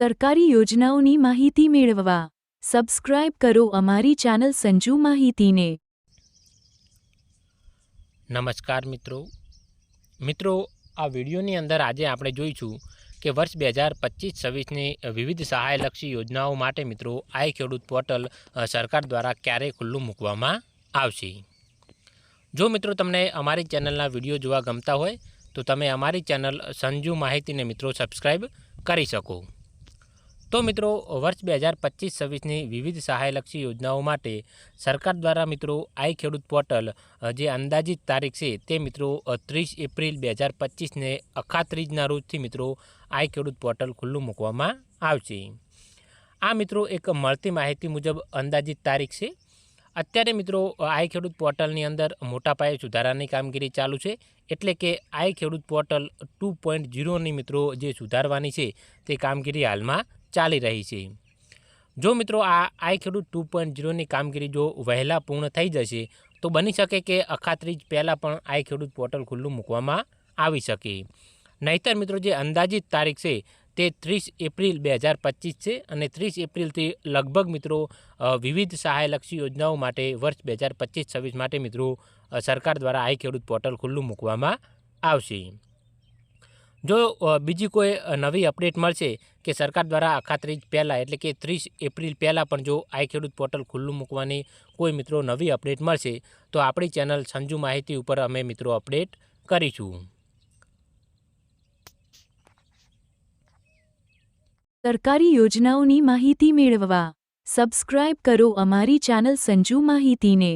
સરકારી યોજનાઓની માહિતી મેળવવા. સબસ્ક્રાઇબ કરો અમારી ચેનલ સંજુ માહિતીને. નમસ્કાર મિત્રો. મિત્રો, આ વિડીયોની અંદર આજે આપણે જોઈશું કે વર્ષ બે હજાર પચીસ છવ્વીસની વિવિધ સહાયલક્ષી યોજનાઓ માટે મિત્રો આઈ ખેડૂત પોર્ટલ સરકાર દ્વારા ક્યારે ખુલ્લું મૂકવામાં આવશે? જો મિત્રો તમને અમારી ચેનલના વીડિયો જોવા ગમતા હોય, તો તમે અમારી ચેનલ સંજુ માહિતીને મિત્રો સબસ્ક્રાઈબ કરી શકો. તો મિત્રો, વર્ષ બે હજાર પચીસ છવ્વીસની વિવિધ સહાયલક્ષી યોજનાઓ માટે સરકાર દ્વારા મિત્રો, આઈ ખેડૂત પોર્ટલ જે અંદાજિત તારીખ છે તે મિત્રો ત્રીસ એપ્રિલ બે હજાર પચીસને અખાત્રીજના રોજથી મિત્રો, આઈ ખેડૂત પોર્ટલ ખુલ્લું મૂકવામાં આવશે. આ મિત્રો એક મળતી માહિતી મુજબ અંદાજિત તારીખ છે. અત્યારે મિત્રો આઈ ખેડૂત પોર્ટલની અંદર મોટા પાયે સુધારાની કામગીરી ચાલુ છે. એટલે કે આઈ ખેડૂત પોર્ટલ ટુ પોઈન્ટ ઝીરોની મિત્રો જે સુધારવાની છે તે કામગીરી હાલમાં ચાલી રહી છે. જો મિત્રો આ આઈ ખેડૂત ટુ પોઈન્ટ ઝીરોની કામગીરી જો વહેલા પૂર્ણ થઈ જશે, તો બની શકે કે અખાત્રીજ પહેલાં પણ આઈ ખેડૂત પોર્ટલ ખુલ્લું મૂકવામાં આવી શકે. નહીતર મિત્રો જે અંદાજિત તારીખ છે, તે ત્રીસ એપ્રિલ બે હજાર પચીસ છે અને ત્રીસ એપ્રિલથી લગભગ મિત્રો વિવિધ સહાયલક્ષી યોજનાઓ માટે વર્ષ બે હજાર પચીસ છવ્વીસ માટે મિત્રો સરકાર દ્વારા આઈ ખેડૂત પોર્ટલ ખુલ્લું મૂકવામાં આવશે. જો બીજી કોઈ નવી અપડેટ મળશે કે સરકાર દ્વારા અખાત્રીજ પહેલાં એટલે કે ત્રીસ એપ્રિલ પહેલાં પણ જો આઈ ખેડૂત પોર્ટલ ખુલ્લું મૂકવાની કોઈ મિત્રો નવી અપડેટ મળશે, તો આપણી ચેનલ સંજુ માહિતી ઉપર અમે મિત્રો અપડેટ કરીશું. સરકારી યોજનાઓની માહિતી મેળવવા સબસ્ક્રાઇબ કરો અમારી ચેનલ સંજુ માહિતીને.